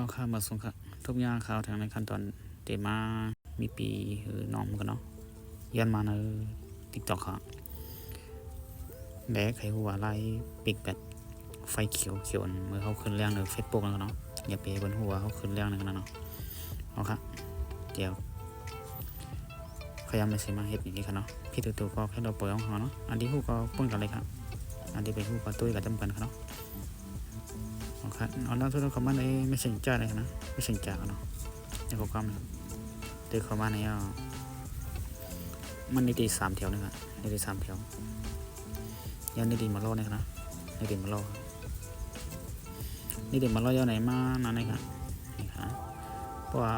เอาข้ามาส่งค่ะทุกอย่างข่าวทางในขั้นตอนเตมามีปีหรือน้องกันเนาะยันมาในติ๊กต็อกค่ะแบกไขหัวไล่ปิกแบตไฟเขียวเขียวเมื่อเขาขึ้นแรงในเฟซบุ๊กแล้วเนาะอย่าไปบนหัวเขาขึ้นแรงในกันนะเนาะเอาค่ะเดี๋ยวพยายามไปเสมาเฮ็ดอย่างนี้ค่ะเนาะพี่ตัวๆก็แค่เราปล่อยของเขาเนาะอันที่หูก็ป้นกันเลยครับอันที่ไปหูก็ตุ้ยกับจำกันค่ะเนาะ โอเคเอาแล้วทุกคนมาในไม่สนใจเลยนะไม่สนใจกันเนาะในโปรแกรมนะครับเดินเข้ามาในอ่มันในดีสามแถวนะครับในดีสามแถวยันในดีมาล่อเนี่ยนะในดีมาล่อครับในดีมาล่อยาวไหนมานั่นเลยครับนี่ครับเพราะว่า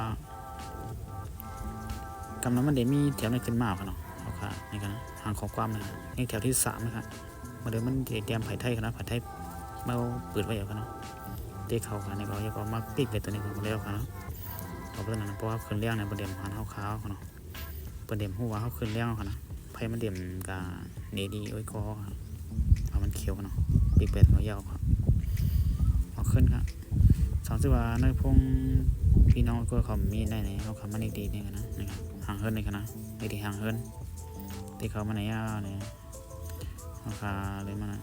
กำลังมันเดมีแถวในขึ้นมาครับเนาะโอเคนี่กันนะทางของความนะนี่แถวที่สามนะครับมาเดิมมันเตรียมไผ่ไทยครับไผ่ไทยมาเปิดไว้เอาครับเนาะ ที่เขากันนี่ก็ยังก็มาปิกไปตัวนี้ก็แล้วกันเนาะเอาไปตัวนั้นเพราะว่าขึ้นเลี้ยงในประเด็นหันเขาขาวเนาะประเด็นหัวเขาขึ้นเลี้ยงเขานะไพ่มันเด่มกับเนดีโอ้ยก็เอามันเขียวเนาะปิกเป็ดเขายาวครับเอาขึ้นครับสองสิบว่าในพงพี่น้องก็เขามีได้ในเขาคำมันดีนี่กันนะนะครับห่างเฮิร์นนี่กันนะไม่ดีห่างเฮิร์นที่เขามาในย่าเนี่ยราคาเลยมัน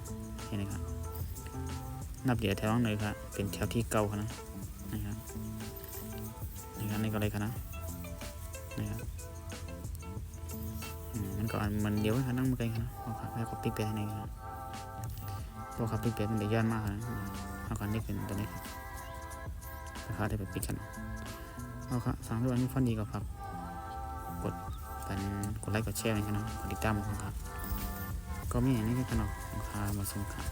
นี่นะครับ นับเดี๋ยวแถวหนครับเป็นแถวที่เก่าครับนะนะครับนี่ครับนี่ก็เลยครับนะนะครับอืมมันก็อันมันเดียวกันนั่งมาไกลครับนะเอาครับให้เขาปิ๊กไปให้ในครับตัวครับปิ๊กไปมันเดี๋ยวย้อนมากครับเอากันนี่เป็นตัวนี้ครับราคาได้ไปปิดกันเอาครับสั่งด้วยอันนี้ฟันดีก็ฝากกดเป็นกดไลค์กดแชร์นะครับนะกดติดตามผมครับ ก็มีอย่างนี้กันนาะราคามาส่งครับ